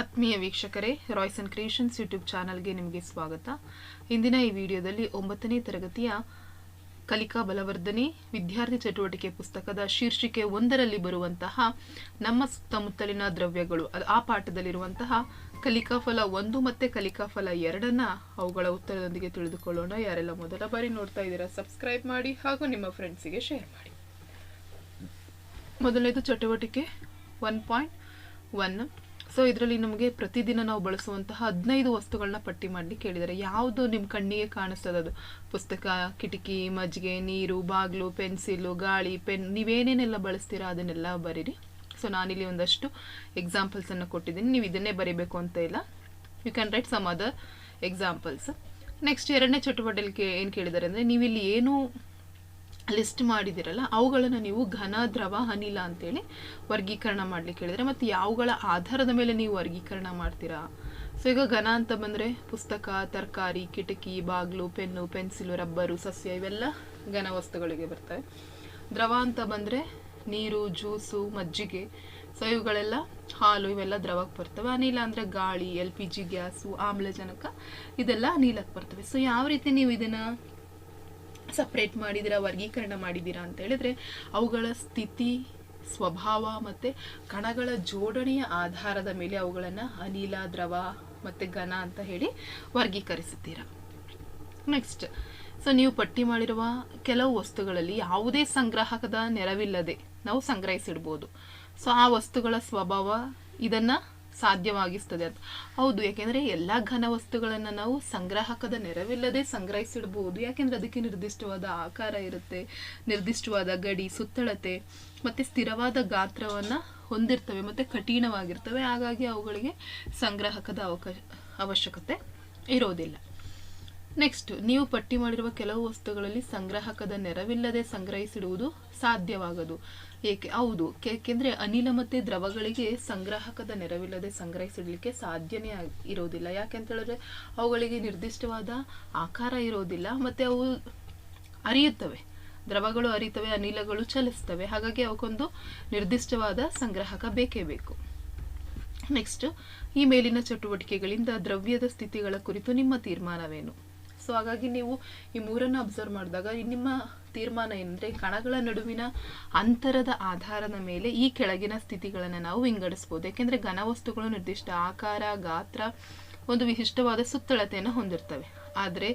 ಆತ್ಮೀಯ ವೀಕ್ಷಕರೇ Royce and creations YouTube ಚಾನಲ್ಗೆ ನಿಮಗೆ ಸ್ವಾಗತ. ಇಂದಿನ ಈ ವಿಡಿಯೋದಲ್ಲಿ ಒಂಬತ್ತನೇ ತರಗತಿಯ ಕಲಿಕಾ ಬಲವರ್ಧನೆ ವಿದ್ಯಾರ್ಥಿ ಚಟುವಟಿಕೆ ಪುಸ್ತಕದ ಶೀರ್ಷಿಕೆ ಒಂದರಲ್ಲಿ ಬರುವಂತಹ ನಮ್ಮ ಸುತ್ತಮುತ್ತಲಿನ ದ್ರವ್ಯಗಳು ಆ ಪಾಠದಲ್ಲಿರುವಂತಹ ಕಲಿಕಾ ಫಲ ಒಂದು ಮತ್ತು ಕಲಿಕಾ ಫಲ ಎರಡನ್ನ ಅವುಗಳ ಉತ್ತರದೊಂದಿಗೆ ತಿಳಿದುಕೊಳ್ಳೋಣ. ಯಾರೆಲ್ಲ ಮೊದಲ ಬಾರಿ ನೋಡ್ತಾ ಇದ್ದೀರಾ ಸಬ್ಸ್ಕ್ರೈಬ್ ಮಾಡಿ ಹಾಗೂ ನಿಮ್ಮ ಫ್ರೆಂಡ್ಸಿಗೆ ಶೇರ್ ಮಾಡಿ. ಮೊದಲನೇದು ಚಟುವಟಿಕೆ ಒನ್ ಪಾಯಿಂಟ್ ಒನ್ ಸೊ ಇದರಲ್ಲಿ ನಮಗೆ ಪ್ರತಿದಿನ ನಾವು ಬಳಸುವಂತಹ ಹದಿನೈದು ವಸ್ತುಗಳನ್ನ ಪಟ್ಟಿ ಮಾಡಿ ಕೇಳಿದ್ದಾರೆ. ಯಾವುದು ನಿಮ್ಮ ಕಣ್ಣಿಗೆ ಕಾಣಿಸ್ತದೆ ಅದು? ಪುಸ್ತಕ, ಕಿಟಕಿ, ಮಜ್ಜಿಗೆ, ನೀರು, ಬಾಗಿಲು, ಪೆನ್ಸಿಲು, ಗಾಳಿ, ಪೆನ್, ನೀವೇನೇನೆಲ್ಲ ಬಳಸ್ತೀರಾ ಅದನ್ನೆಲ್ಲ ಬರೀರಿ. ಸೊ ನಾನಿಲ್ಲಿ ಒಂದಷ್ಟು ಎಕ್ಸಾಂಪಲ್ಸನ್ನು ಕೊಟ್ಟಿದ್ದೀನಿ. ನೀವು ಇದನ್ನೇ ಬರೀಬೇಕು ಅಂತ ಇಲ್ಲ. You can write some other examples next ಎರಡನೇ ಚಟುವಟಿಕೆ ಏನು ಕೇಳಿದ್ದಾರೆ ಅಂದರೆ, ನೀವಿಲ್ಲಿ ಏನು ಲಿಸ್ಟ್ ಮಾಡಿದಿರಲ್ಲ ಅವುಗಳನ್ನು ನೀವು ಘನ, ದ್ರವ, ಅನಿಲ ಅಂತೇಳಿ ವರ್ಗೀಕರಣ ಮಾಡಲಿಕ್ಕೆ ಹೇಳಿದರೆ, ಮತ್ತು ಯಾವುಗಳ ಆಧಾರದ ಮೇಲೆ ನೀವು ವರ್ಗೀಕರಣ ಮಾಡ್ತೀರಾ? ಸೊ ಈಗ ಘನ ಅಂತ ಬಂದರೆ ಪುಸ್ತಕ, ತರಕಾರಿ, ಕಿಟಕಿ, ಬಾಗಿಲು, ಪೆನ್ನು, ಪೆನ್ಸಿಲು, ರಬ್ಬರು, ಸಸ್ಯ ಇವೆಲ್ಲ ಘನ ವಸ್ತುಗಳಿಗೆ ಬರ್ತವೆ. ದ್ರವ ಅಂತ ಬಂದರೆ ನೀರು, ಜ್ಯೂಸು, ಮಜ್ಜಿಗೆ. ಸೊ ಇವುಗಳೆಲ್ಲ ಹಾಲು, ಇವೆಲ್ಲ ದ್ರವಕ್ಕೆ ಬರ್ತವೆ. ಅನಿಲ ಅಂದರೆ ಗಾಳಿ, ಎಲ್ ಪಿ ಜಿ ಗ್ಯಾಸು, ಆಮ್ಲಜನಕ, ಇದೆಲ್ಲ ಅನಿಲಕ್ಕೆ ಬರ್ತವೆ. ಸೊ ಯಾವ ರೀತಿ ನೀವು ಇದನ್ನು ಸಪ್ರೇಟ್ ಮಾಡಿದ್ದೀರಾ ವರ್ಗೀಕರಣ ಮಾಡಿದ್ದೀರಾ ಅಂತ ಹೇಳಿದ್ರೆ ಅವುಗಳ ಸ್ಥಿತಿ, ಸ್ವಭಾವ ಮತ್ತು ಕಣಗಳ ಜೋಡಣೆಯ ಆಧಾರದ ಮೇಲೆ ಅವುಗಳನ್ನು ಅನಿಲ, ದ್ರವ ಮತ್ತು ಘನ ಅಂತ ಹೇಳಿ ವರ್ಗೀಕರಿಸುತ್ತೀರಾ. ನೆಕ್ಸ್ಟ್ ಸೊ ನೀವು ಪಟ್ಟಿ ಮಾಡಿರುವ ಕೆಲವು ವಸ್ತುಗಳಲ್ಲಿ ಯಾವುದೇ ಸಂಗ್ರಾಹಕದ ನೆರವಿಲ್ಲದೆ ನಾವು ಸಂಗ್ರಹಿಸಿಡ್ಬೋದು. ಸೊ ಆ ವಸ್ತುಗಳ ಸ್ವಭಾವ ಇದನ್ನ ಸಾಧ್ಯವಾಗಿಸ್ತದೆ ಅಂತ. ಹೌದು, ಯಾಕೆಂದ್ರೆ ಎಲ್ಲ ಘನ ವಸ್ತುಗಳನ್ನು ನಾವು ಸಂಗ್ರಾಹಕದ ನೆರವಿಲ್ಲದೆ ಸಂಗ್ರಹಿಸಿಡಬಹುದು ಯಾಕೆಂದ್ರೆ ಅದಕ್ಕೆ ನಿರ್ದಿಷ್ಟವಾದ ಆಕಾರ ಇರುತ್ತೆ, ನಿರ್ದಿಷ್ಟವಾದ ಗಡಿ, ಸುತ್ತಳತೆ, ಮತ್ತೆ ಸ್ಥಿರವಾದ ಗಾತ್ರವನ್ನ ಹೊಂದಿರ್ತವೆ, ಮತ್ತೆ ಕಠಿಣವಾಗಿರ್ತವೆ. ಹಾಗಾಗಿ ಅವುಗಳಿಗೆ ಸಂಗ್ರಾಹಕದ ಅವಕಾಶ ಅವಶ್ಯಕತೆ ಇರೋದಿಲ್ಲ. ನೆಕ್ಸ್ಟ್ ನೀವು ಪಟ್ಟಿ ಮಾಡಿರುವ ಕೆಲವು ವಸ್ತುಗಳಲ್ಲಿ ಸಂಗ್ರಾಹಕದ ನೆರವಿಲ್ಲದೆ ಸಂಗ್ರಹಿಸಿಡುವುದು ಸಾಧ್ಯವಾಗದು. ಏಕೆ, ಹೌದು. ಏಕೆಂದ್ರೆ ಅನಿಲ ಮತ್ತೆ ದ್ರವಗಳಿಗೆ ಸಂಗ್ರಾಹಕದ ನೆರವಿಲ್ಲದೆ ಸಂಗ್ರಹಿಸಿಡಲಿಕ್ಕೆ ಸಾಧ್ಯನೇ ಇರೋದಿಲ್ಲ. ಯಾಕೆಂತ ಹೇಳಿದ್ರೆ, ಅವುಗಳಿಗೆ ನಿರ್ದಿಷ್ಟವಾದ ಆಕಾರ ಇರೋದಿಲ್ಲ, ಮತ್ತೆ ಅವು ಅರಿಯುತ್ತವೆ ದ್ರವಗಳು ಅರಿತವೆ ಅನಿಲಗಳು ಚಲಿಸ್ತವೆ. ಹಾಗಾಗಿ ಅವಕ್ಕೊಂದು ನಿರ್ದಿಷ್ಟವಾದ ಸಂಗ್ರಾಹಕ ಬೇಕೇ ಬೇಕು. ನೆಕ್ಸ್ಟ್, ಈ ಮೇಲಿನ ಚಟುವಟಿಕೆಗಳಿಂದ ದ್ರವ್ಯದ ಸ್ಥಿತಿಗಳ ಕುರಿತು ನಿಮ್ಮ ತೀರ್ಮಾನವೇನು? ಸೊ, ಹಾಗಾಗಿ ನೀವು ಈ ಮೂರನ್ನು ಅಬ್ಸರ್ವ್ ಮಾಡಿದಾಗ ನಿಮ್ಮ ತೀರ್ಮಾನ ಏನಂದ್ರೆ ಕಣಗಳ ನಡುವಿನ ಅಂತರದ ಆಧಾರದ ಮೇಲೆ ಈ ಕೆಳಗಿನ ಸ್ಥಿತಿಗಳನ್ನು ನಾವು ವಿಂಗಡಿಸ್ಬೋದು. ಯಾಕೆಂದ್ರೆ ಘನವಸ್ತುಗಳು ನಿರ್ದಿಷ್ಟ ಆಕಾರ, ಗಾತ್ರ ಒಂದು ವಿಶಿಷ್ಟವಾದ ಸುತ್ತಳತೆಯನ್ನು ಹೊಂದಿರ್ತವೆ. ಆದರೆ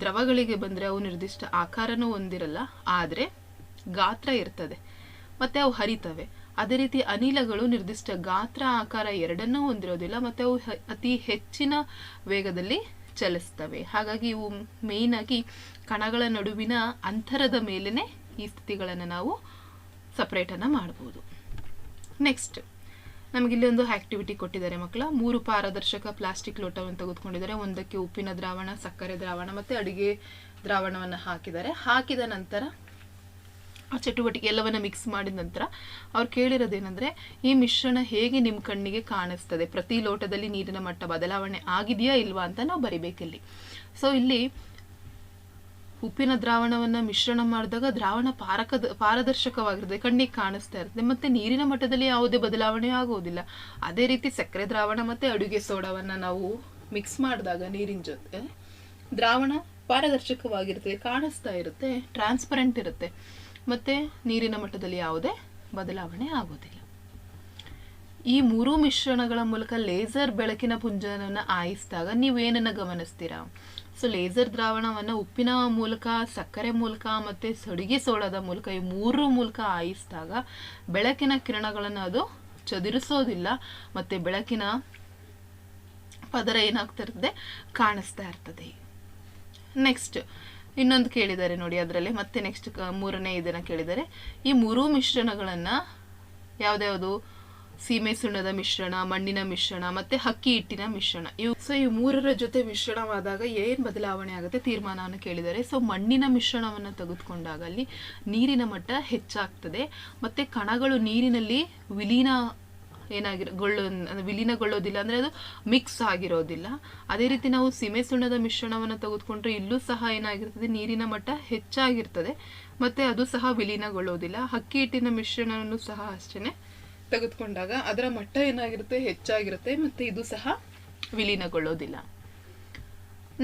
ದ್ರವಗಳಿಗೆ ಬಂದರೆ ಅವು ನಿರ್ದಿಷ್ಟ ಆಕಾರನೂ ಹೊಂದಿರಲ್ಲ, ಆದರೆ ಗಾತ್ರ ಇರ್ತದೆ. ಮತ್ತೆ ಅವು ಹರಿತವೆ. ಅದೇ ರೀತಿ ಅನಿಲಗಳು ನಿರ್ದಿಷ್ಟ ಗಾತ್ರ ಆಕಾರ ಎರಡನ್ನೂ ಹೊಂದಿರೋದಿಲ್ಲ, ಮತ್ತೆ ಅವು ಅತಿ ಹೆಚ್ಚಿನ ವೇಗದಲ್ಲಿ ಚಲಿಸ್ತವೆ ಹಾಗಾಗಿ ಇವು ಆಗಿ ಕಣಗಳ ನಡುವಿನ ಅಂತರದ ಮೇಲೇ ಈ ಸ್ಥಿತಿಗಳನ್ನು ನಾವು ಸಪ್ರೇಟನ್ನು ಮಾಡ್ಬೋದು. ನೆಕ್ಸ್ಟ್ ನಮಗಿಲ್ಲಿ ಒಂದು ಆಕ್ಟಿವಿಟಿ ಕೊಟ್ಟಿದ್ದಾರೆ ಮಕ್ಕಳ. ಮೂರು ಪಾರದರ್ಶಕ ಪ್ಲಾಸ್ಟಿಕ್ ಲೋಟವನ್ನು ತೆಗೆದುಕೊಂಡಿದ್ದಾರೆ. ಒಂದಕ್ಕೆ ಉಪ್ಪಿನ ದ್ರಾವಣ, ಸಕ್ಕರೆ ದ್ರಾವಣ ಮತ್ತು ಅಡುಗೆ ದ್ರಾವಣವನ್ನು ಹಾಕಿದ್ದಾರೆ. ಹಾಕಿದ ನಂತರ ಆ ಚಟುವಟಿಕೆ ಎಲ್ಲವನ್ನ ಮಿಕ್ಸ್ ಮಾಡಿದ ನಂತರ ಅವ್ರು ಕೇಳಿರೋದೇನೆಂದರೆ, ಈ ಮಿಶ್ರಣ ಹೇಗೆ ನಿಮ್ಮ ಕಣ್ಣಿಗೆ ಕಾಣಿಸ್ತದೆ? ಪ್ರತಿ ಲೋಟದಲ್ಲಿ ನೀರಿನ ಮಟ್ಟ ಬದಲಾವಣೆ ಆಗಿದೆಯಾ ಇಲ್ವಾ ಅಂತ ನಾವು ಬರಿಬೇಕಿಲ್ಲಿ ಸೊ ಇಲ್ಲಿ ಉಪ್ಪಿನ ದ್ರಾವಣವನ್ನ ಮಿಶ್ರಣ ಮಾಡಿದಾಗ ದ್ರಾವಣ ಪಾರಕದ ಪಾರದರ್ಶಕವಾಗಿರುತ್ತೆ ಕಣ್ಣಿಗೆ ಕಾಣಿಸ್ತಾ ಇರುತ್ತೆ ಮತ್ತೆ ನೀರಿನ ಮಟ್ಟದಲ್ಲಿ ಯಾವುದೇ ಬದಲಾವಣೆ ಆಗೋದಿಲ್ಲ. ಅದೇ ರೀತಿ ಸಕ್ಕರೆ ದ್ರಾವಣ ಮತ್ತೆ ಅಡುಗೆ ಸೋಡವನ್ನ ನಾವು ಮಿಕ್ಸ್ ಮಾಡಿದಾಗ ನೀರಿನ ಜೊತೆ ದ್ರಾವಣ ಪಾರದರ್ಶಕವಾಗಿರ್ತದೆ, ಕಾಣಿಸ್ತಾ ಇರುತ್ತೆ ಟ್ರಾನ್ಸ್ಪರೆಂಟ್ ಇರುತ್ತೆ. ಮತ್ತೆ ನೀರಿನ ಮಟ್ಟದಲ್ಲಿ ಯಾವುದೇ ಬದಲಾವಣೆ ಆಗೋದಿಲ್ಲ. ಈ ಮೂರು ಮಿಶ್ರಣಗಳ ಮೂಲಕ ಲೇಸರ್ ಬೆಳಕಿನ ಪುಂಜನವನ್ನು ಆಯಿಸಿದಾಗ ನೀವೇನನ್ನು ಗಮನಿಸ್ತೀರಾ? ಸೊ, ಲೇಸರ್ ದ್ರಾವಣವನ್ನು ಉಪ್ಪಿನ ಮೂಲಕ, ಸಕ್ಕರೆ ಮೂಲಕ ಮತ್ತು ಸಡಿಗೆ ಸೋಳದ ಮೂಲಕ ಈ ಮೂರು ಮೂಲಕ ಆಯಿಸಿದಾಗ ಬೆಳಕಿನ ಕಿರಣಗಳನ್ನು ಅದು ಚದುರಿಸೋದಿಲ್ಲ ಮತ್ತು ಬೆಳಕಿನ ಪದರ ಏನಾಗ್ತಾ ಇರ್ತದೆ? ಕಾಣಿಸ್ತಾ ಇರ್ತದೆ. ನೆಕ್ಸ್ಟ್ ಇನ್ನೊಂದು ಕೇಳಿದ್ದಾರೆ ನೋಡಿ ಅದರಲ್ಲಿ, ಮತ್ತೆ ನೆಕ್ಸ್ಟ್ ಮೂರನೇ ಇದನ್ನು ಕೇಳಿದ್ದಾರೆ. ಈ ಮೂರೂ ಮಿಶ್ರಣಗಳನ್ನು ಯಾವುದ್ಯಾವುದು? ಸೀಮೆ ಸುಣ್ಣದ ಮಿಶ್ರಣ, ಮಣ್ಣಿನ ಮಿಶ್ರಣ, ಮತ್ತೆ ಹಕ್ಕಿ ಹಿಟ್ಟಿನ ಮಿಶ್ರಣ. ಇವು ಸೊ ಈ ಮೂರರ ಜೊತೆ ಮಿಶ್ರಣವಾದಾಗ ಏನು ಬದಲಾವಣೆ ಆಗುತ್ತೆ ತೀರ್ಮಾನವನ್ನು ಕೇಳಿದ್ದಾರೆ. ಸೊ ಮಣ್ಣಿನ ಮಿಶ್ರಣವನ್ನು ತೆಗೆದುಕೊಂಡಾಗ ಅಲ್ಲಿ ನೀರಿನ ಮಟ್ಟ ಹೆಚ್ಚಾಗ್ತದೆ. ಮತ್ತೆ ಕಣಗಳು ನೀರಿನಲ್ಲಿ ವಿಲೀನ ಏನಾಗಿರೋ ಗೊಳ್ಳೋ, ಅಂದ್ರೆ ವಿಲೀನಗೊಳ್ಳೋದಿಲ್ಲ ಅಂದರೆ ಅದು ಮಿಕ್ಸ್ ಆಗಿರೋದಿಲ್ಲ. ಅದೇ ರೀತಿ ನಾವು ಸೀಮೆ ಸುಣ್ಣದ ಮಿಶ್ರಣವನ್ನು ತೆಗೆದುಕೊಂಡ್ರೆ ಇಲ್ಲೂ ಸಹ ಏನಾಗಿರ್ತದೆ, ನೀರಿನ ಮಟ್ಟ ಹೆಚ್ಚಾಗಿರ್ತದೆ, ಮತ್ತು ಅದು ಸಹ ವಿಲೀನಗೊಳ್ಳೋದಿಲ್ಲ ಅಕ್ಕಿ ಹಿಟ್ಟಿನ ಮಿಶ್ರಣವನ್ನು ಸಹ ಅಷ್ಟೇ ತೆಗೆದುಕೊಂಡಾಗ ಅದರ ಮಟ್ಟ ಏನಾಗಿರುತ್ತೆ, ಹೆಚ್ಚಾಗಿರುತ್ತೆ, ಮತ್ತು ಇದು ಸಹ ವಿಲೀನಗೊಳ್ಳೋದಿಲ್ಲ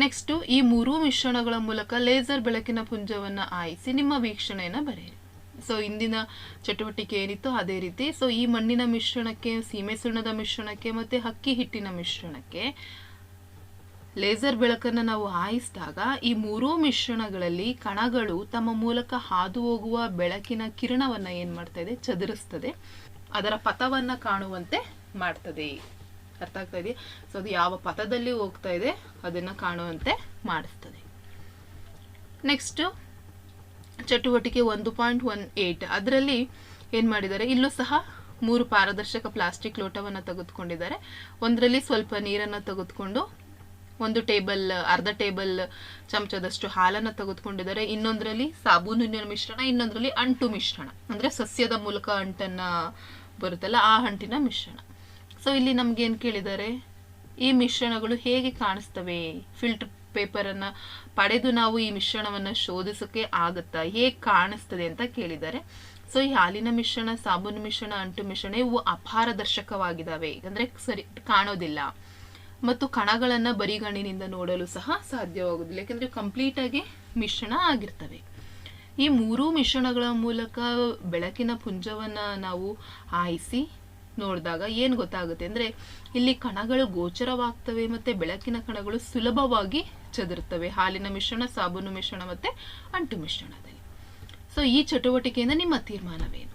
ನೆಕ್ಸ್ಟು ಈ ಮೂರೂ ಮಿಶ್ರಣಗಳ ಮೂಲಕ ಲೇಸರ್ ಬೆಳಕಿನ ಪುಂಜವನ್ನು ಆಯಿಸಿ ನಿಮ್ಮ ವೀಕ್ಷಣೆಯನ್ನು ಬರೆಯಿರಿ. ಸೊ ಇಂದಿನ ಚಟುವಟಿಕೆ ಏನಿತ್ತು ಅದೇ ರೀತಿ. ಸೊ ಈ ಮಣ್ಣಿನ ಮಿಶ್ರಣಕ್ಕೆ, ಸೀಮೆ ಸುಣ್ಣದ ಮಿಶ್ರಣಕ್ಕೆ ಮತ್ತು ಹಕ್ಕಿ ಹಿಟ್ಟಿನ ಮಿಶ್ರಣಕ್ಕೆ ಲೇಸರ್ ಬೆಳಕನ್ನು ನಾವು ಹಾಯಿಸಿದಾಗ ಈ ಮೂರೂ ಮಿಶ್ರಣಗಳಲ್ಲಿ ಕಣಗಳು ತಮ್ಮ ಮೂಲಕ ಹಾದು ಹೋಗುವ ಬೆಳಕಿನ ಕಿರಣವನ್ನು ಏನು ಮಾಡ್ತಾ ಇದೆ ಚದುರಿಸ್ತದೆ. ಅದರ ಪಥವನ್ನು ಕಾಣುವಂತೆ ಮಾಡ್ತದೆ. ಅರ್ಥ ಆಗ್ತಾ ಇದೆಯಾ? ಸೊ ಅದು ಯಾವ ಪಥದಲ್ಲಿ ಹೋಗ್ತಾ ಇದೆ ಅದನ್ನು ಕಾಣುವಂತೆ ಮಾಡಿಸ್ತದೆ. ನೆಕ್ಸ್ಟು ಚಟುವಟಿಕೆ ಒಂದು ಪಾಯಿಂಟ್ ಒನ್ ಏಯ್ಟ್ ಅದರಲ್ಲಿ ಏನು ಮಾಡಿದ್ದಾರೆ? ಇಲ್ಲೂ ಸಹ ಮೂರು ಪಾರದರ್ಶಕ ಪ್ಲಾಸ್ಟಿಕ್ ಲೋಟವನ್ನು ತೆಗೆದುಕೊಂಡಿದ್ದಾರೆ. ಒಂದರಲ್ಲಿ ಸ್ವಲ್ಪ ನೀರನ್ನು ತೆಗೆದುಕೊಂಡು ಒಂದು ಟೇಬಲ್, ಅರ್ಧ ಟೇಬಲ್ ಚಮಚದಷ್ಟು ಹಾಲನ್ನು ತೆಗೆದುಕೊಂಡಿದ್ದಾರೆ. ಇನ್ನೊಂದರಲ್ಲಿ ಸಾಬೂನಿನ ಮಿಶ್ರಣ ಇನ್ನೊಂದರಲ್ಲಿ ಅಂಟು ಮಿಶ್ರಣ. ಅಂದರೆ ಸಸ್ಯದ ಮೂಲಕ ಅಂಟನ್ನು ಬರುತ್ತಲ್ಲ, ಆ ಅಂಟಿನ ಮಿಶ್ರಣ. ಸೊ ಇಲ್ಲಿ ನಮ್ಗೆ ಏನು ಕೇಳಿದ್ದಾರೆ? ಈ ಮಿಶ್ರಣಗಳು ಹೇಗೆ ಕಾಣಿಸ್ತವೆ? ಫಿಲ್ಟರ್ ಪೇಪರನ್ನು ಪಡೆದು ನಾವು ಈ ಮಿಶ್ರಣವನ್ನು ಶೋಧಿಸೋಕೆ ಆಗುತ್ತಾ? ಹೇಗೆ ಕಾಣಿಸ್ತದೆ ಅಂತ ಕೇಳಿದ್ದಾರೆ. ಸೊ, ಈ ಹಾಲಿನ ಮಿಶ್ರಣ, ಸಾಬೂನು ಮಿಶ್ರಣ, ಅಂಟು ಮಿಶ್ರಣ ಇವು ಅಪಾರದರ್ಶಕವಾಗಿದ್ದಾವೆ ಅಂದರೆ ಸರಿ, ಕಾಣೋದಿಲ್ಲ. ಮತ್ತು ಕಣಗಳನ್ನು ಬರಿಗಣ್ಣಿನಿಂದ ನೋಡಲು ಸಹ ಸಾಧ್ಯವಾಗುವುದಿಲ್ಲ ಕಂಪ್ಲೀಟ್ ಕಂಪ್ಲೀಟಾಗಿ ಮಿಶ್ರಣ ಆಗಿರ್ತವೆ. ಈ ಮೂರೂ ಮಿಶ್ರಣಗಳ ಮೂಲಕ ಬೆಳಕಿನ ಪುಂಜವನ್ನು ನಾವು ಆಯಿಸಿ ನೋಡಿದಾಗ ಏನು ಗೊತ್ತಾಗುತ್ತೆ? ಅಂದರೆ ಇಲ್ಲಿ ಕಣಗಳು ಗೋಚರವಾಗ್ತವೆ, ಮತ್ತು ಬೆಳಕಿನ ಕಣಗಳು ಸುಲಭವಾಗಿ ಚದುರುತ್ತವೆ ಹಾಲಿನ ಮಿಶ್ರಣ, ಸಾಬೂನು ಮಿಶ್ರಣ ಮತ್ತು ಅಂಟು ಮಿಶ್ರಣದಲ್ಲಿ. ಸೊ ಈ ಚಟುವಟಿಕೆಯಿಂದ ನಿಮ್ಮ ತೀರ್ಮಾನವೇನು?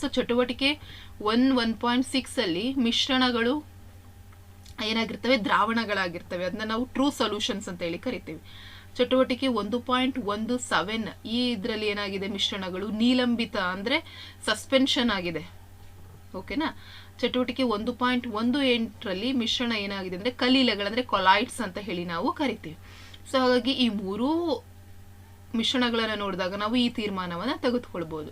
ಸೊ ಚಟುವಟಿಕೆ ಒನ್ ಒನ್ ಪಾಯಿಂಟ್ ಸಿಕ್ಸಲ್ಲಿ ಮಿಶ್ರಣಗಳು ಏನಾಗಿರ್ತವೆ? ದ್ರಾವಣಗಳಾಗಿರ್ತವೆ. ಅದನ್ನ ನಾವು ಟ್ರೂ ಸೊಲ್ಯೂಷನ್ಸ್ ಅಂತ ಹೇಳಿ ಕರಿತೀವಿ. ಚಟುವಟಿಕೆ ಒಂದು ಪಾಯಿಂಟ್ ಒಂದು ಸೆವೆನ್ ಈ ಇದರಲ್ಲಿ ಏನಾಗಿದೆ ಮಿಶ್ರಣಗಳು? ನೀಲಂಬಿತ ಅಂದರೆ ಸಸ್ಪೆನ್ಷನ್ ಆಗಿದೆ. ಓಕೆನಾ ಚಟುವಟಿಕೆ ಒಂದು ಪಾಯಿಂಟ್ ಒಂದು ಎಂಟರಲ್ಲಿ ಮಿಶ್ರಣ ಏನಾಗಿದೆ ಅಂದರೆ ಕಲೀಲಗಳಂದರೆ ಕೊಲಾಯ್ಡ್ಸ್ ಅಂತ ಹೇಳಿ ನಾವು ಕರಿತೀವಿ. ಸೊ ಹಾಗಾಗಿ ಈ ಮೂರೂ ಮಿಶ್ರಣಗಳನ್ನು ನೋಡಿದಾಗ ನಾವು ಈ ತೀರ್ಮಾನವನ್ನು ತೆಗೆದುಕೊಳ್ಬೋದು.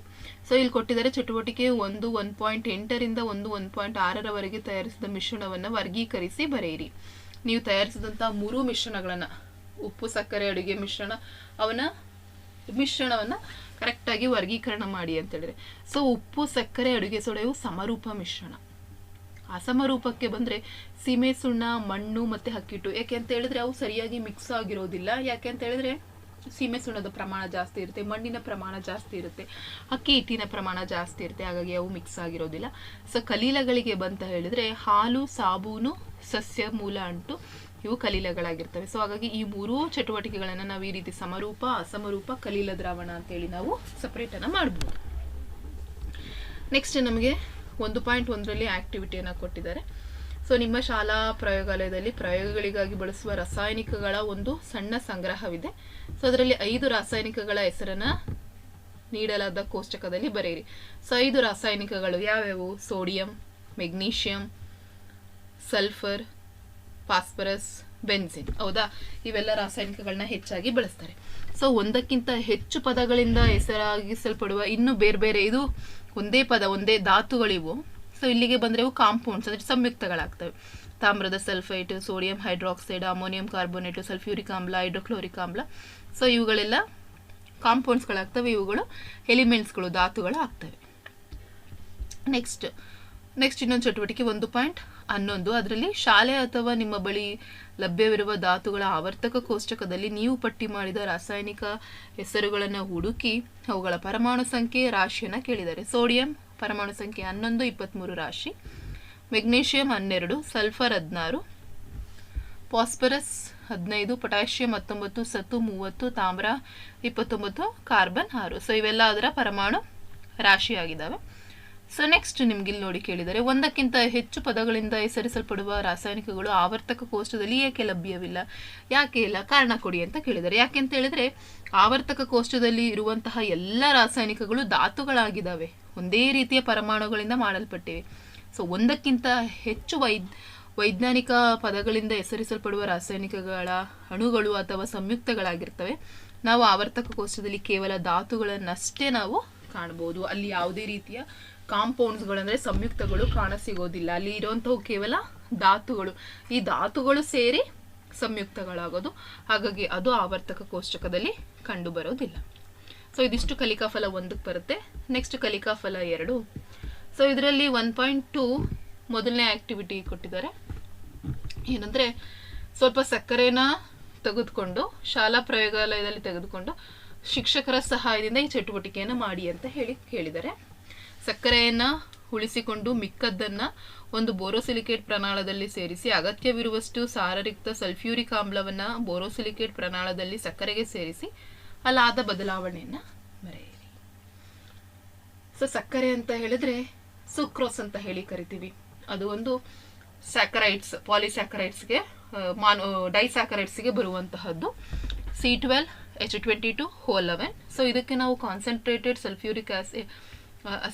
ಸೊ ಇಲ್ಲಿ ಕೊಟ್ಟಿದ್ದಾರೆ ಚಟುವಟಿಕೆ ಒಂದು ಒನ್ ಪಾಯಿಂಟ್ ಎಂಟರಿಂದ ಒಂದು ಒನ್ ಪಾಯಿಂಟ್ ಆರರವರೆಗೆ ತಯಾರಿಸಿದ ಮಿಶ್ರಣವನ್ನು ವರ್ಗೀಕರಿಸಿ ಬರೆಯಿರಿ. ನೀವು ತಯಾರಿಸಿದಂಥ ಮೂರು ಮಿಶ್ರಣಗಳನ್ನು, ಉಪ್ಪು, ಸಕ್ಕರೆ, ಅಡುಗೆ ಮಿಶ್ರಣ ಅವನ ಮಿಶ್ರಣವನ್ನು ಕರೆಕ್ಟಾಗಿ ವರ್ಗೀಕರಣ ಮಾಡಿ ಅಂತ ಹೇಳಿದ್ರೆ. ಸೊ ಉಪ್ಪು, ಸಕ್ಕರೆ, ಅಡುಗೆ ಸೊಳೆಯು ಸಮರೂಪ ಮಿಶ್ರಣ. ಅಸಮರೂಪಕ್ಕೆ ಬಂದರೆ ಸೀಮೆ, ಸುಣ್ಣ, ಮಣ್ಣು ಮತ್ತು ಹಕ್ಕಿಟ್ಟು. ಯಾಕೆ ಅಂತ ಹೇಳಿದ್ರೆ ಅವು ಸರಿಯಾಗಿ ಮಿಕ್ಸ್ ಆಗಿರೋದಿಲ್ಲ. ಯಾಕೆ ಅಂತ ಹೇಳಿದ್ರೆ ಸೀಮೆ, ಸುಣ್ಣದ ಪ್ರಮಾಣ ಜಾಸ್ತಿ ಇರುತ್ತೆ, ಮಣ್ಣಿನ ಪ್ರಮಾಣ ಜಾಸ್ತಿ ಇರುತ್ತೆ ಅಕ್ಕಿ ಹಿಟ್ಟಿನ ಪ್ರಮಾಣ ಜಾಸ್ತಿ ಇರುತ್ತೆ. ಹಾಗಾಗಿ ಅವು ಮಿಕ್ಸ್ ಆಗಿರೋದಿಲ್ಲ. ಸೊ ಕಲೀಲಗಳಿಗೆ ಬಂತ ಹೇಳಿದ್ರೆ ಹಾಲು, ಸಾಬೂನು, ಸಸ್ಯ, ಮೂಲ, ಅಂಟು ಇವು ಕಲೀಲಗಳಾಗಿರ್ತವೆ. ಸೊ ಹಾಗಾಗಿ ಈ ಮೂರೂ ಚಟುವಟಿಕೆಗಳನ್ನು ನಾವು ಈ ರೀತಿ ಸಮರೂಪ, ಅಸಮರೂಪ, ಕಲೀಲ ದ್ರಾವಣ ಅಂತೇಳಿ ನಾವು ಸಪ್ರೇಟನ್ನು ಮಾಡ್ಬೋದು. ನೆಕ್ಸ್ಟ್ ನಮಗೆ ಒಂದು ಪಾಯಿಂಟ್ ಒಂದರಲ್ಲಿ ಆಕ್ಟಿವಿಟಿಯನ್ನು ಕೊಟ್ಟಿದ್ದಾರೆ. ಸೊ, ನಿಮ್ಮ ಶಾಲಾ ಪ್ರಯೋಗಾಲಯದಲ್ಲಿ ಪ್ರಯೋಗಗಳಿಗಾಗಿ ಬಳಸುವ ರಾಸಾಯನಿಕಗಳ ಒಂದು ಸಣ್ಣ ಸಂಗ್ರಹವಿದೆ. ಸೊ, ಅದರಲ್ಲಿ ಐದು ರಾಸಾಯನಿಕಗಳ ಹೆಸರನ್ನು ನೀಡಲಾದ ಕೋಷ್ಟಕದಲ್ಲಿ ಬರೆಯಿರಿ. ಸೊ, ಐದು ರಾಸಾಯನಿಕಗಳು ಯಾವ್ಯಾವು? Sodium, magnesium, sulphur, phosphorus benzene ಹೌದಾ? ಇವೆಲ್ಲ ರಾಸಾಯನಿಕಗಳನ್ನ ಹೆಚ್ಚಾಗಿ ಬಳಸ್ತಾರೆ. ಸೊ, ಒಂದಕ್ಕಿಂತ ಹೆಚ್ಚು ಪದಗಳಿಂದ ಹೆಸರಾಗಿಸಲ್ಪಡುವ ಇನ್ನೂ ಬೇರೆ ಬೇರೆ ಇದು ಒಂದೇ ಪದ, ಒಂದೇ ಧಾತುಗಳಿವು. ಸೊ ಇಲ್ಲಿಗೆ ಬಂದರೆ ಇವು ಕಾಂಪೌಂಡ್ಸ್ ಅಂದರೆ ಸಂಯುಕ್ತಗಳಾಗ್ತವೆ. ತಾಮ್ರದ sulphite sodium hydroxide ammonium carbonate sulphuric ಆಮ್ಲ ಹೈಡ್ರೋಕ್ಲೋರಿಕ್ ಆಮ್ಲ ಸೊ ಇವುಗಳೆಲ್ಲ ಕಾಂಪೌಂಡ್ಸ್ಗಳಾಗ್ತವೆ ಇವುಗಳು ಎಲಿಮೆಂಟ್ಸ್ಗಳು ಧಾತುಗಳು ಆಗ್ತವೆ ನೆಕ್ಸ್ಟ್ ನೆಕ್ಸ್ಟ್ ಇನ್ನೊಂದು ಚಟುವಟಿಕೆ, ಒಂದು ಪಾಯಿಂಟ್ ಹನ್ನೊಂದು. ಅದರಲ್ಲಿ ಶಾಲೆ ಅಥವಾ ನಿಮ್ಮ ಬಳಿ ಲಭ್ಯವಿರುವ ಧಾತುಗಳ ಆವರ್ತಕ ಕೋಷ್ಟಕದಲ್ಲಿ ನೀವು ಪಟ್ಟಿ ಮಾಡಿದ ರಾಸಾಯನಿಕ ಹೆಸರುಗಳನ್ನು ಹುಡುಕಿ ಅವುಗಳ ಪರಮಾಣು ಸಂಖ್ಯೆ ರಾಶಿಯನ್ನು ಕೇಳಿದ್ದಾರೆ ಸೋಡಿಯಂ ಪರಮಾಣು ಸಂಖ್ಯೆ ಹನ್ನೊಂದು ಇಪ್ಪತ್ತ್ಮೂರು ರಾಶಿ, ಮೆಗ್ನೀಷಿಯಂ ಹನ್ನೆರಡು, ಸಲ್ಫರ್ ಹದಿನಾರು, ಫಾಸ್ಫರಸ್ ಹದಿನೈದು, ಪೊಟ್ಯಾಷಿಯಂ ಹತ್ತೊಂಬತ್ತು ಸತು ಮೂವತ್ತು, ತಾಮ್ರ ಇಪ್ಪತ್ತೊಂಬತ್ತು, ಕಾರ್ಬನ್ ಆರು. ಸೊ ಇವೆಲ್ಲ ಅದರ ಪರಮಾಣು ರಾಶಿಯಾಗಿದ್ದಾವೆ. ಸೊ ನೆಕ್ಸ್ಟ್ ನಿಮ್ಗೆ ಇಲ್ಲಿ ನೋಡಿ ಕೇಳಿದರೆ, ಒಂದಕ್ಕಿಂತ ಹೆಚ್ಚು ಪದಗಳಿಂದ ಹೆಸರಿಸಲ್ಪಡುವ ರಾಸಾಯನಿಕಗಳು ಆವರ್ತಕ ಕೋಷ್ಟದಲ್ಲಿ ಏಕೆ ಲಭ್ಯವಿಲ್ಲ, ಯಾಕೆ ಇಲ್ಲ, ಕಾರಣ ಕೊಡಿ ಅಂತ ಕೇಳಿದರೆ, ಯಾಕೆ ಅಂತ ಹೇಳಿದ್ರೆ, ಆವರ್ತಕ ಕೋಷ್ಟದಲ್ಲಿ ಇರುವಂತಹ ಎಲ್ಲ ರಾಸಾಯನಿಕಗಳು ಧಾತುಗಳಾಗಿದ್ದಾವೆ. ಒಂದೇ ರೀತಿಯ ಪರಮಾಣುಗಳಿಂದ ಮಾಡಲ್ಪಟ್ಟಿವೆ. ಸೊ ಒಂದಕ್ಕಿಂತ ಹೆಚ್ಚು ವೈದ್, ವೈಜ್ಞಾನಿಕ ಪದಗಳಿಂದ ಹೆಸರಿಸಲ್ಪಡುವ ರಾಸಾಯನಿಕಗಳ ಅಣುಗಳು ಅಥವಾ ಸಂಯುಕ್ತಗಳಾಗಿರ್ತವೆ. ನಾವು ಆವರ್ತಕ ಕೋಷ್ಟದಲ್ಲಿ ಕೇವಲ ಧಾತುಗಳನ್ನಷ್ಟೇ ನಾವು ಕಾಣ್ಬೋದು ಅಲ್ಲಿ ಯಾವುದೇ ರೀತಿಯ ಕಾಂಪೌಂಡ್ಸ್ಗಳಂದರೆ ಸಂಯುಕ್ತಗಳು ಕಾಣಸಿಗೋದಿಲ್ಲ. ಅಲ್ಲಿ ಇರುವಂಥವು ಕೇವಲ ಧಾತುಗಳು. ಈ ಧಾತುಗಳು ಸೇರಿ ಸಂಯುಕ್ತಗಳಾಗೋದು. ಹಾಗಾಗಿ ಅದು ಆವರ್ತಕ ಕೋಷ್ಟಕದಲ್ಲಿ ಕಂಡು ಬರೋದಿಲ್ಲ ಸೊ ಇದಿಷ್ಟು ಕಲಿಕಾ ಫಲ ಒಂದಕ್ಕೆ ಬರುತ್ತೆ. ನೆಕ್ಸ್ಟ್ ಕಲಿಕಾ ಫಲ ಎರಡು. ಸೊ ಇದರಲ್ಲಿ ಒನ್ ಪಾಯಿಂಟ್ ಟೂ ಮೊದಲನೇ ಆಕ್ಟಿವಿಟಿ ಕೊಟ್ಟಿದ್ದಾರೆ. ಏನಂದ್ರೆ ಸ್ವಲ್ಪ ಸಕ್ಕರೆನ ತೆಗೆದುಕೊಂಡು, ಶಾಲಾ ಪ್ರಯೋಗಾಲಯದಲ್ಲಿ ತೆಗೆದುಕೊಂಡು ಶಿಕ್ಷಕರ ಸಹಾಯದಿಂದ ಈ ಚಟುವಟಿಕೆಯನ್ನು ಮಾಡಿ ಅಂತ ಹೇಳಿ ಕೇಳಿದ್ದಾರೆ. ಸಕ್ಕರೆಯನ್ನ ಉಳಿಸಿಕೊಂಡು ಮಿಕ್ಕದ್ದನ್ನ ಒಂದು ಬೋರೋಸಿಲಿಕೇಟ್ ಪ್ರಣಾಳದಲ್ಲಿ ಸೇರಿಸಿ, ಅಗತ್ಯವಿರುವಷ್ಟು ಸಾರರಿಕ್ತ ಸಲ್ಫ್ಯೂರಿಕ್ ಆಮ್ಲವನ್ನ ಬೋರೋಸಿಲಿಕೇಟ್ ಪ್ರಣಾಳದಲ್ಲಿ ಸಕ್ಕರೆಗೆ ಸೇರಿಸಿ, ಅಲ್ಲಾದ ಬದಲಾವಣೆಯನ್ನ ಬರೆಯಿರಿ ಸೊ, ಸಕ್ಕರೆ ಅಂತ ಹೇಳಿದ್ರೆ ಸುಕ್ರೋಸ್ ಅಂತ ಹೇಳಿ ಕರಿತೀವಿ. ಅದು ಒಂದು ಸ್ಯಾಕರೈಟ್ಸ್, ಪಾಲಿಸ್ಯಾಕರೈಟ್ಸ್ಗೆ ಮಾನು, ಡೈಸ್ಯಾಕರೈಟ್ಸ್ಗೆ ಬರುವಂತಹದ್ದು. C twelve, H twenty two O eleven so, ಇದಕ್ಕೆ ನಾವು concentrated sulphuric acid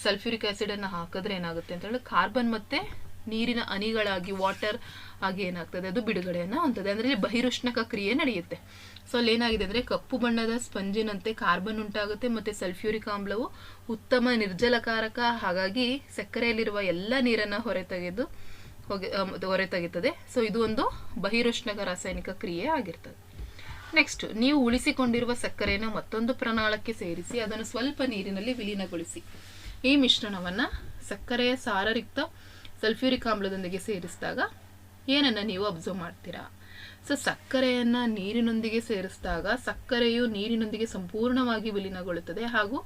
sulphuric acid ಅನ್ನು ಹಾಕಿದ್ರೆ ಏನಾಗುತ್ತೆ ಅಂತ ಹೇಳಿ ಕಾರ್ಬನ್ ಮತ್ತೆ ನೀರಿನ ಅನಿಗಳಾಗಿ ವಾಟರ್ ಆಗಿ ಏನಾಗ್ತದೆ? ಅದು ಬಿಡುಗಡೆಯನ್ನು ಹೊಂದದೆ ಅಂದ್ರೆ ಇಲ್ಲಿ ಬಹಿರುಷ್ಣಕ ಕ್ರಿಯೆ ನಡೆಯುತ್ತೆ. ಸೊ ಅಲ್ಲಿ ಏನಾಗಿದೆ ಅಂದ್ರೆ ಕಪ್ಪು ಬಣ್ಣದ ಸ್ಪಂಜಿನಂತೆ ಕಾರ್ಬನ್ ಉಂಟಾಗುತ್ತೆ ಮತ್ತೆ ಸಲ್ಫ್ಯೂರಿಕ್ ಆಮ್ಲವು ಉತ್ತಮ ನಿರ್ಜಲಕಾರಕ ಹಾಗಾಗಿ ಸಕ್ಕರೆಯಲ್ಲಿರುವ ಎಲ್ಲ ನೀರನ್ನ ಹೊರತೆಗೆದು ಹೊಗೆ ತೆಗೆಯುತ್ತದೆ. ಸೊ ಇದು ಒಂದು ಬಹಿರುಷ್ಣಕ ರಾಸಾಯನಿಕ ಕ್ರಿಯೆ ಆಗಿರ್ತದೆ. ನೆಕ್ಸ್ಟ್ ನೀವು ಉಳಿಸಿಕೊಂಡಿರುವ ಸಕ್ಕರೆಯನ್ನು ಮತ್ತೊಂದು ಪ್ರಣಾಳಕ್ಕೆ ಸೇರಿಸಿ, ಅದನ್ನು ಸ್ವಲ್ಪ ನೀರಿನಲ್ಲಿ ವಿಲೀನಗೊಳಿಸಿ. ಈ ಮಿಶ್ರಣವನ್ನು ಸಕ್ಕರೆಯ ಸಾರರಿಕ್ತ ಸಲ್ಫ್ಯೂರಿಕ್ ಆಮ್ಲದೊಂದಿಗೆ ಸೇರಿಸಿದಾಗ ಏನನ್ನು ನೀವು ಅಬ್ಸರ್ವ್ ಮಾಡ್ತೀರಾ? ಸೊ ಸಕ್ಕರೆಯನ್ನು ನೀರಿನೊಂದಿಗೆ ಸೇರಿಸಿದಾಗ ಸಕ್ಕರೆಯು ನೀರಿನೊಂದಿಗೆ ಸಂಪೂರ್ಣವಾಗಿ ವಿಲೀನಗೊಳ್ಳುತ್ತದೆ ಹಾಗೂ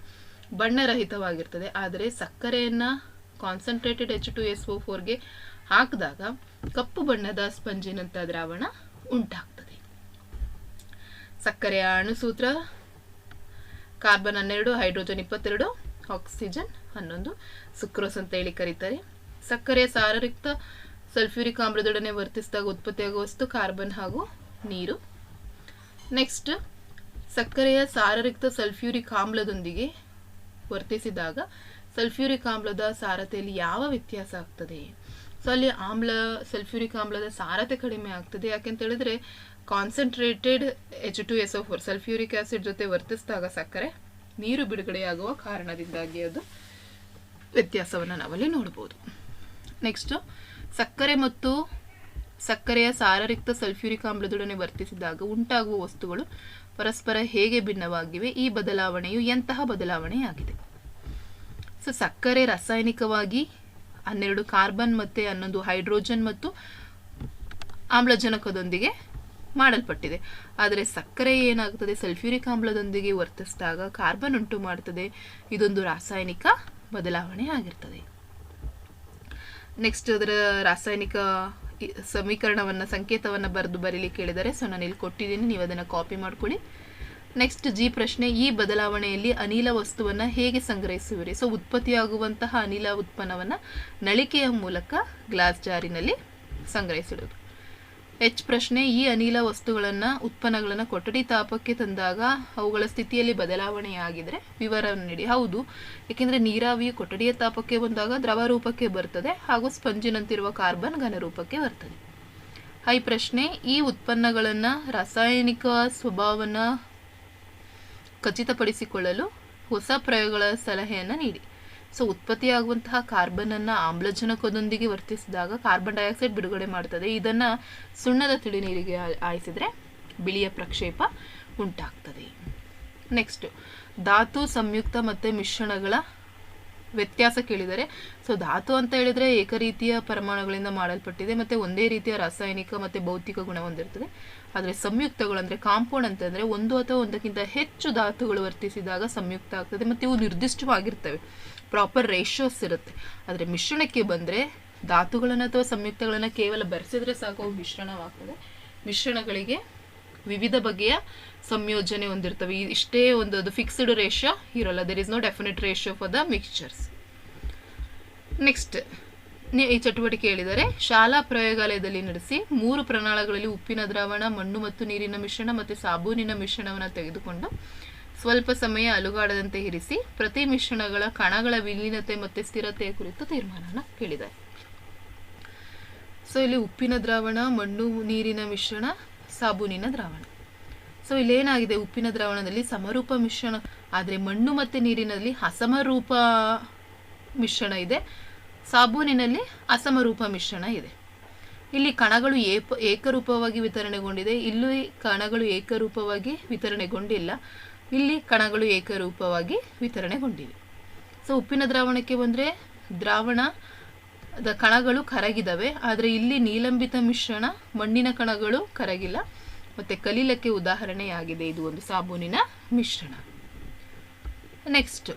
ಬಣ್ಣರಹಿತವಾಗಿರ್ತದೆ. ಆದರೆ ಸಕ್ಕರೆಯನ್ನು concentrated H two S O ಫೋರ್ಗೆ ಹಾಕಿದಾಗ ಕಪ್ಪು ಬಣ್ಣದ ಸ್ಪಂಜಿನಂಥ ದ್ರಾವಣ ಉಂಟಾಗ್ತದೆ. ಸಕ್ಕರೆಯ ಅಣುಸೂತ್ರ ಕಾರ್ಬನ್ ಹನ್ನೆರಡು ಹೈಡ್ರೋಜನ್ ಇಪ್ಪತ್ತೆರಡು ಆಕ್ಸಿಜನ್ ಹನ್ನೊಂದು, ಸುಕ್ರೋಸ್ ಅಂತ ಹೇಳಿ ಕರೀತಾರೆ. ಸಕ್ಕರೆಯ ಸಾರರಿಕ್ತ ಸಲ್ಫ್ಯೂರಿಕ್ ಆಮ್ಲದೊಡನೆ ವರ್ತಿಸಿದಾಗ ಉತ್ಪತ್ತಿಯಾಗುವ ವಸ್ತು ಕಾರ್ಬನ್ ಹಾಗೂ ನೀರು. ನೆಕ್ಸ್ಟ್ ಸಕ್ಕರೆಯ ಸಾರರಿಕ್ತ ಸಲ್ಫ್ಯೂರಿಕ್ ಆಮ್ಲದೊಂದಿಗೆ ವರ್ತಿಸಿದಾಗ ಸಲ್ಫ್ಯೂರಿಕ್ ಆಮ್ಲದ ಸಾರತೆಯಲ್ಲಿ ಯಾವ ವ್ಯತ್ಯಾಸ ಆಗ್ತದೆ? ಸೊ ಅಲ್ಲಿ ಆಮ್ಲ, ಸಲ್ಫ್ಯೂರಿಕ್ ಆಮ್ಲದ ಸಾರತೆ ಕಡಿಮೆ ಆಗ್ತದೆ. ಯಾಕೆಂತ ಹೇಳಿದ್ರೆ concentrated H two S four sulphuric acid ಜೊತೆ ವರ್ತಿಸಿದಾಗ ಸಕ್ಕರೆ ನೀರು ಬಿಡುಗಡೆಯಾಗುವ ಕಾರಣದಿಂದಾಗಿ ಅದು ವ್ಯತ್ಯಾಸವನ್ನು ನಾವಲ್ಲಿ ನೋಡ್ಬೋದು. ನೆಕ್ಸ್ಟು ಸಕ್ಕರೆ ಮತ್ತು ಸಕ್ಕರೆಯ ಸಾರರಿಕ್ತ ಸಲ್ಫ್ಯೂರಿಕ್ ಆಮ್ಲದೊಡನೆ ವರ್ತಿಸಿದಾಗ ಉಂಟಾಗುವ ವಸ್ತುಗಳು ಪರಸ್ಪರ ಹೇಗೆ ಭಿನ್ನವಾಗಿವೆ? ಈ ಬದಲಾವಣೆಯು ಎಂತಹ ಬದಲಾವಣೆಯಾಗಿದೆ? ಸೊ ಸಕ್ಕರೆ ರಾಸಾಯನಿಕವಾಗಿ ಹನ್ನೆರಡು ಕಾರ್ಬನ್ ಮತ್ತು ಹನ್ನೊಂದು ಹೈಡ್ರೋಜನ್ ಮತ್ತು ಆಮ್ಲಜನಕದೊಂದಿಗೆ ಮಾಡಲ್ಪಟ್ಟಿದೆ. ಆದರೆ ಸಕ್ಕರೆ ಏನಾಗುತ್ತದೆ ಸಲ್ಫ್ಯೂರಿಕ್ ಆಮ್ಲದೊಂದಿಗೆ ವರ್ತಿಸಿದಾಗ ಕಾರ್ಬನ್ ಉಂಟು ಮಾಡ್ತದೆ. ಇದೊಂದು ರಾಸಾಯನಿಕ ಬದಲಾವಣೆ ಆಗಿರ್ತದೆ. ನೆಕ್ಸ್ಟ್ ಅದರ ರಾಸಾಯನಿಕ ಸಮೀಕರಣವನ್ನು, ಸಂಕೇತವನ್ನು ಬರೆದು ಬರೀಲಿಕ್ಕೆ ಕೇಳಿದರೆ ಸೊ ನಾನು ಇಲ್ಲಿ ಕೊಟ್ಟಿದ್ದೀನಿ. ನೀವು ಅದನ್ನು ಕಾಪಿ ಮಾಡ್ಕೊಳ್ಳಿ. ನೆಕ್ಸ್ಟ್ ಜಿ ಪ್ರಶ್ನೆ, ಈ ಬದಲಾವಣೆಯಲ್ಲಿ ಅನಿಲ ವಸ್ತುವನ್ನು ಹೇಗೆ ಸಂಗ್ರಹಿಸುವಿರಿ? ಸೊ ಉತ್ಪತ್ತಿಯಾಗುವಂತಹ ಅನಿಲ ಉತ್ಪನ್ನವನ್ನು ನಳಿಕೆಯ ಮೂಲಕ ಗ್ಲಾಸ್ ಜಾರಿನಲ್ಲಿ ಸಂಗ್ರಹಿಸಿಡುವುದು. ಎಚ್ ಪ್ರಶ್ನೆ, ಈ ಅನಿಲ ವಸ್ತುಗಳನ್ನು, ಉತ್ಪನ್ನಗಳನ್ನ ಕೊಠಡಿ ತಾಪಕ್ಕೆ ತಂದಾಗ ಅವುಗಳ ಸ್ಥಿತಿಯಲ್ಲಿ ಬದಲಾವಣೆಯಾಗಿದ್ರೆ ವಿವರ ನೀಡಿ. ಹೌದು, ಏಕೆಂದರೆ ನೀರಾವಿಯು ಕೊಠಡಿಯ ತಾಪಕ್ಕೆ ಬಂದಾಗ ದ್ರವ ರೂಪಕ್ಕೆ ಬರ್ತದೆ ಹಾಗೂ ಸ್ಪಂಜಿನಂತಿರುವ ಕಾರ್ಬನ್ ಘನ ರೂಪಕ್ಕೆ ಬರ್ತದೆ. ಹೈ ಪ್ರಶ್ನೆ, ಈ ಉತ್ಪನ್ನಗಳನ್ನ ರಾಸಾಯನಿಕ ಸ್ವಭಾವನ ಖಚಿತಪಡಿಸಿಕೊಳ್ಳಲು ಹೊಸ ಪ್ರಯೋಗಗಳ ಸಲಹೆಯನ್ನು ನೀಡಿ. ಸೊ ಉತ್ಪತ್ತಿಯಾಗುವಂತಹ ಕಾರ್ಬನ್ ಅನ್ನ ಆಮ್ಲಜನಕದೊಂದಿಗೆ ವರ್ತಿಸಿದಾಗ ಕಾರ್ಬನ್ ಡೈಆಕ್ಸೈಡ್ ಬಿಡುಗಡೆ ಮಾಡ್ತದೆ. ಇದನ್ನು ಸುಣ್ಣದ ತಿಳಿ ನೀರಿಗೆ ಆ- ಆಯಿಸಿದ್ರೆ ಬಿಳಿಯ ಪ್ರಕ್ಷೇಪ ಉಂಟಾಗ್ತದೆ. ನೆಕ್ಸ್ಟ್ ಧಾತು ಸಂಯುಕ್ತ ಮತ್ತೆ ಮಿಶ್ರಣಗಳ ವ್ಯತ್ಯಾಸ ಕೇಳಿದರೆ, ಸೊ ಧಾತು ಅಂತ ಹೇಳಿದ್ರೆ ಏಕರೀತಿಯ ಪರಮಾಣುಗಳಿಂದ ಮಾಡಲ್ಪಟ್ಟಿದೆ, ಮತ್ತೆ ಒಂದೇ ರೀತಿಯ ರಾಸಾಯನಿಕ ಮತ್ತೆ ಭೌತಿಕ ಗುಣ ಹೊಂದಿರ್ತದೆ. ಆದರೆ ಸಂಯುಕ್ತಗಳು ಅಂದರೆ ಕಾಂಪೌಂಡ್ ಅಂತಂದರೆ ಒಂದು ಅಥವಾ ಒಂದಕ್ಕಿಂತ ಹೆಚ್ಚು ಧಾತುಗಳು ವರ್ತಿಸಿದಾಗ ಸಂಯುಕ್ತ ಆಗ್ತದೆ, ಮತ್ತು ಇವು ನಿರ್ದಿಷ್ಟವಾಗಿರ್ತವೆ. ಪ್ರಾಪರ್ ರೇಷಿಯೋಸ್ ಇರುತ್ತೆ. ಆದರೆ ಮಿಶ್ರಣಕ್ಕೆ ಬಂದರೆ ಧಾತುಗಳನ್ನು ಅಥವಾ ಸಂಯುಕ್ತಗಳನ್ನು ಕೇವಲ ಬೆರೆಸಿದ್ರೆ ಸಾಕು, ಅವು ಮಿಶ್ರಣವಾಗ್ತದೆ. ಮಿಶ್ರಣಗಳಿಗೆ ವಿವಿಧ ಬಗೆಯ ಸಂಯೋಜನೆ ಹೊಂದಿರ್ತವೆ. ಇಷ್ಟೇ ಒಂದು ಅದು ಫಿಕ್ಸ್ಡ್ ರೇಷಿಯೋ ಇರೋಲ್ಲ. There is no definite ratio for the mixtures next ಈ ಚಟುವಟಿಕೆ ಹೇಳಿದರೆ ಶಾಲಾ ಪ್ರಯೋಗಾಲಯದಲ್ಲಿ ನಡೆಸಿ ಮೂರು ಪ್ರಣಾಳಗಳಲ್ಲಿ ಉಪ್ಪಿನ ದ್ರಾವಣ, ಮಣ್ಣು ಮತ್ತು ನೀರಿನ ಮಿಶ್ರಣ ಮತ್ತು ಸಾಬೂನಿನ ಮಿಶ್ರಣವನ್ನು ತೆಗೆದುಕೊಂಡು ಸ್ವಲ್ಪ ಸಮಯ ಅಲುಗಾಡದಂತೆ ಇರಿಸಿ ಪ್ರತಿ ಮಿಶ್ರಣಗಳ ಕಣಗಳ ವಿಲೀನತೆ ಮತ್ತು ಸ್ಥಿರತೆಯ ಕುರಿತು ತೀರ್ಮಾನನ ಕೇಳಿದ್ದಾರೆ. ಸೊ, ಇಲ್ಲಿ ಉಪ್ಪಿನ ದ್ರಾವಣ, ಮಣ್ಣು, ನೀರಿನ ಮಿಶ್ರಣ, ಸಾಬೂನಿನ ದ್ರಾವಣ. ಸೊ, ಇಲ್ಲೇನಾಗಿದೆ ಉಪ್ಪಿನ ದ್ರಾವಣದಲ್ಲಿ ಸಮರೂಪ ಮಿಶ್ರಣ? ಆದರೆ ಮಣ್ಣು ಮತ್ತು ನೀರಿನಲ್ಲಿ ಅಸಮರೂಪ ಮಿಶ್ರಣ ಇದೆ. ಸಾಬೂನಿನಲ್ಲಿ ಅಸಮರೂಪ ಮಿಶ್ರಣ ಇದೆ. ಇಲ್ಲಿ ಕಣಗಳು ಏಪ, ಏಕರೂಪವಾಗಿ ವಿತರಣೆಗೊಂಡಿದೆ. ಇಲ್ಲಿ ಕಣಗಳು ಏಕರೂಪವಾಗಿ ವಿತರಣೆಗೊಂಡಿಲ್ಲ. ಇಲ್ಲಿ ಕಣಗಳು ಏಕರೂಪವಾಗಿ ವಿತರಣೆಗೊಂಡಿವೆ. ಸೊ, ಉಪ್ಪಿನ ದ್ರಾವಣಕ್ಕೆ ಬಂದರೆ ದ್ರಾವಣದ ಕಣಗಳು ಕರಗಿದವೆ. ಆದರೆ ಇಲ್ಲಿ ನೀಲಂಬಿತ ಮಿಶ್ರಣ, ಮಣ್ಣಿನ ಕಣಗಳು ಕರಗಿಲ್ಲ. ಮತ್ತು ಕಲೀಲಕ್ಕೆ ಉದಾಹರಣೆಯಾಗಿದೆ ಇದು ಒಂದು ಸಾಬೂನಿನ ಮಿಶ್ರಣ. ನೆಕ್ಸ್ಟ್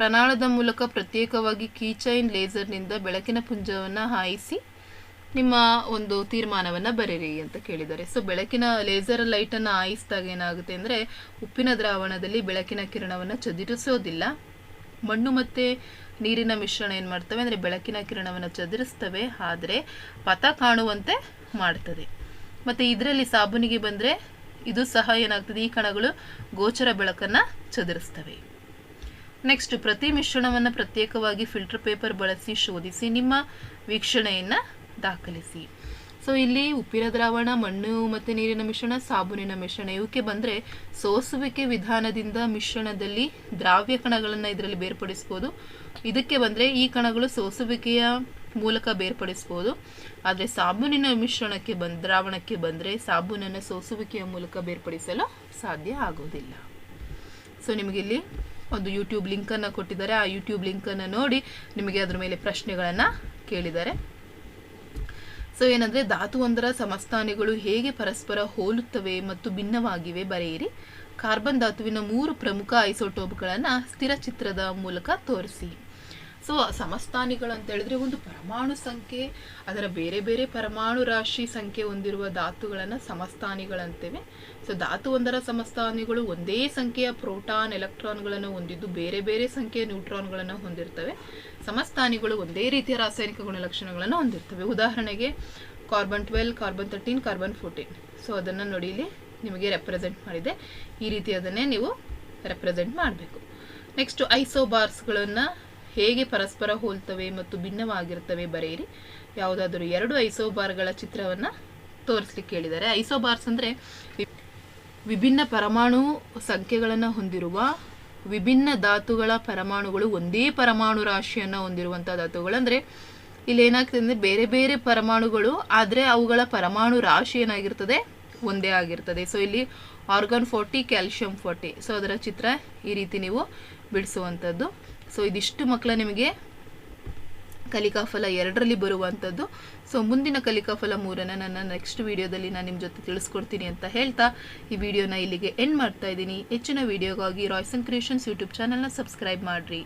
ಪ್ರಣಾಳದ ಮೂಲಕ ಪ್ರತ್ಯೇಕವಾಗಿ ಕೀಚೈನ್ ಲೇಸರ್ನಿಂದ ಬೆಳಕಿನ ಪುಂಜವನ್ನು ಹಾಯಿಸಿ ನಿಮ್ಮ ಒಂದು ತೀರ್ಮಾನವನ್ನು ಬರೀರಿ ಅಂತ ಕೇಳಿದ್ದಾರೆ. ಸೊ ಬೆಳಕಿನ ಲೇಸರ್ ಲೈಟನ್ನು ಹಾಯಿಸಿದಾಗ ಏನಾಗುತ್ತೆ ಅಂದರೆ ಉಪ್ಪಿನ ದ್ರಾವಣದಲ್ಲಿ ಬೆಳಕಿನ ಕಿರಣವನ್ನು ಚದುರಿಸೋದಿಲ್ಲ. ಮಣ್ಣು ಮತ್ತು ನೀರಿನ ಮಿಶ್ರಣ ಏನು ಮಾಡ್ತವೆ ಅಂದರೆ ಬೆಳಕಿನ ಕಿರಣವನ್ನು ಚದುರಿಸ್ತವೆ. ಆದರೆ ಪಥ ಕಾಣುವಂತೆ ಮಾಡ್ತದೆ. ಮತ್ತು ಇದರಲ್ಲಿ ಸಾಬೂನಿಗೆ ಬಂದರೆ ಇದು ಸಹ ಏನಾಗ್ತದೆ? ಈ ಕಣಗಳು ಗೋಚರ ಬೆಳಕನ್ನು ಚದುರಿಸ್ತವೆ. ನೆಕ್ಸ್ಟ್ ಪ್ರತಿ ಮಿಶ್ರಣವನ್ನು ಪ್ರತ್ಯೇಕವಾಗಿ ಫಿಲ್ಟರ್ ಪೇಪರ್ ಬಳಸಿ ಶೋಧಿಸಿ, ನಿಮ್ಮ ವೀಕ್ಷಣೆಯನ್ನು ದಾಖಲಿಸಿ. ಸೊ ಇಲ್ಲಿ ಉಪ್ಪಿನ ದ್ರಾವಣ, ಮಣ್ಣು ಮತ್ತು ನೀರಿನ ಮಿಶ್ರಣ, ಸಾಬೂನಿನ ಮಿಶ್ರಣ ಇವಕ್ಕೆ ಬಂದರೆ ಸೋಸುವಿಕೆ ವಿಧಾನದಿಂದ ಮಿಶ್ರಣದಲ್ಲಿ ದ್ರಾವ್ಯ ಕಣಗಳನ್ನು ಇದರಲ್ಲಿ ಬೇರ್ಪಡಿಸ್ಬೋದು. ಇದಕ್ಕೆ ಬಂದರೆ ಈ ಕಣಗಳು ಸೋಸುವಿಕೆಯ ಮೂಲಕ ಬೇರ್ಪಡಿಸ್ಬೋದು. ಆದರೆ ಸಾಬೂನಿನ ಮಿಶ್ರಣಕ್ಕೆ ಬಂದ, ದ್ರಾವಣಕ್ಕೆ ಬಂದರೆ ಸಾಬೂನನ್ನು ಸೋಸುವಿಕೆಯ ಮೂಲಕ ಬೇರ್ಪಡಿಸಲು ಸಾಧ್ಯ ಆಗೋದಿಲ್ಲ ಸೊ ನಿಮಗಿಲ್ಲಿ ಒಂದು ಯೂಟ್ಯೂಬ್ ಲಿಂಕನ್ನು ಕೊಟ್ಟಿದ್ದಾರೆ. ಆ ಯೂಟ್ಯೂಬ್ ಲಿಂಕನ್ನು ನೋಡಿ ನಿಮಗೆ ಅದ್ರ ಮೇಲೆ ಪ್ರಶ್ನೆಗಳನ್ನು ಕೇಳಿದ್ದಾರೆ. ಸೊ ಏನಂದರೆ ಧಾತುವೊಂದರ ಸಮಸ್ಥಾನಿಗಳು ಹೇಗೆ ಪರಸ್ಪರ ಹೋಲುತ್ತವೆ ಮತ್ತು ಭಿನ್ನವಾಗಿವೆ ಬರೆಯಿರಿ. ಕಾರ್ಬನ್ ಧಾತುವಿನ ಮೂರು ಪ್ರಮುಖ ಐಸೋಟೋಪ್ಗಳನ್ನು ಸ್ಥಿರ ಚಿತ್ರದ ಮೂಲಕ ತೋರಿಸಿ. ಸೊ ಸಮಸ್ಥಾನಿಗಳು ಅಂತ ಹೇಳಿದ್ರೆ ಒಂದು ಪರಮಾಣು ಸಂಖ್ಯೆ, ಅದರ ಬೇರೆ ಬೇರೆ ಪರಮಾಣು ರಾಶಿ ಸಂಖ್ಯೆ ಹೊಂದಿರುವ ಧಾತುಗಳನ್ನು ಸಮಸ್ಥಾನಿಗಳಂತೇವೆ ಸೊ ಧಾತುವೊಂದರ ಸಮಸ್ಥಾನಿಗಳು ಒಂದೇ ಸಂಖ್ಯೆಯ ಪ್ರೋಟಾನ್, ಎಲೆಕ್ಟ್ರಾನ್ಗಳನ್ನು ಹೊಂದಿದ್ದು ಬೇರೆ ಬೇರೆ ಸಂಖ್ಯೆಯ ನ್ಯೂಟ್ರಾನ್ಗಳನ್ನು ಹೊಂದಿರ್ತವೆ. ಸಮಸ್ಥಾನಿಗಳು ಒಂದೇ ರೀತಿಯ ರಾಸಾಯನಿಕ ಗುಣಲಕ್ಷಣಗಳನ್ನು ಹೊಂದಿರ್ತವೆ. ಉದಾಹರಣೆಗೆ carbon twelve carbon thirteen carbon fourteen so ಅದನ್ನು ನೋಡಿ ಇಲ್ಲಿ ನಿಮಗೆ ರೆಪ್ರೆಸೆಂಟ್ ಮಾಡಿದೆ. ಈ ರೀತಿ ಅದನ್ನೇ ನೀವು ರೆಪ್ರೆಸೆಂಟ್ ಮಾಡಬೇಕು. ನೆಕ್ಸ್ಟ್ ಐಸೋಬಾರ್ಸ್ಗಳನ್ನು ಹೇಗೆ ಪರಸ್ಪರ ಹೋಲ್ತವೆ ಮತ್ತು ಭಿನ್ನವಾಗಿರ್ತವೆ ಬರೆಯಿರಿ. ಯಾವುದಾದರೂ ಎರಡು ಐಸೋಬಾರ್ಗಳ ಚಿತ್ರವನ್ನು ತೋರಿಸ್ಲಿಕ್ಕೆ ಹೇಳಿದ್ದಾರೆ ಐಸೋಬಾರ್ಸ್ ಅಂದರೆ ವಿಭಿನ್ನ ಪರಮಾಣು ಸಂಖ್ಯೆಗಳನ್ನು ಹೊಂದಿರುವ ವಿಭಿನ್ನ ಧಾತುಗಳ ಪರಮಾಣುಗಳು ಒಂದೇ ಪರಮಾಣು ರಾಶಿಯನ್ನು ಹೊಂದಿರುವಂಥ ಅಂದರೆ ಇಲ್ಲಿ ಏನಾಗ್ತದೆ ಅಂದರೆ ಬೇರೆ ಬೇರೆ ಪರಮಾಣುಗಳು, ಆದರೆ ಅವುಗಳ ಪರಮಾಣು ರಾಶಿ ಏನಾಗಿರ್ತದೆ? ಒಂದೇ ಆಗಿರ್ತದೆ. ಸೊ ಇಲ್ಲಿ argon forty calcium forty so ಅದರ ಚಿತ್ರ ಈ ರೀತಿ ನೀವು ಬಿಡಿಸುವಂಥದ್ದು ಸೊ ಇದಿಷ್ಟು ಮಕ್ಕಳ ನಿಮಗೆ ಕಲಿಕಾಫಲ ಎರಡರಲ್ಲಿ ಬರುವಂಥದ್ದು. ಸೊ ಮುಂದಿನ ಕಲಿಕಾಫಲ ಮೂರನ್ನು ನನ್ನ ನೆಕ್ಸ್ಟ್ ವಿಡಿಯೋದಲ್ಲಿ ನಾನು ನಿಮ್ಮ ಜೊತೆ ತಿಳಿಸ್ಕೊಡ್ತೀನಿ ಅಂತ ಹೇಳ್ತಾ, ಈ ವಿಡಿಯೋನ ಇಲ್ಲಿಗೆ ಎಂಡ್ ಮಾಡ್ತಾ ಇದ್ದೀನಿ. ಹೆಚ್ಚಿನ ವಿಡಿಯೋಗಾಗಿ ರಾಯ್ಸನ್ ಕ್ರಿಯೇಷನ್ಸ್ ಯೂಟ್ಯೂಬ್ ಚಾನಲ್ನ ಸಬ್ಸ್ಕ್ರೈಬ್ ಮಾಡಿರಿ.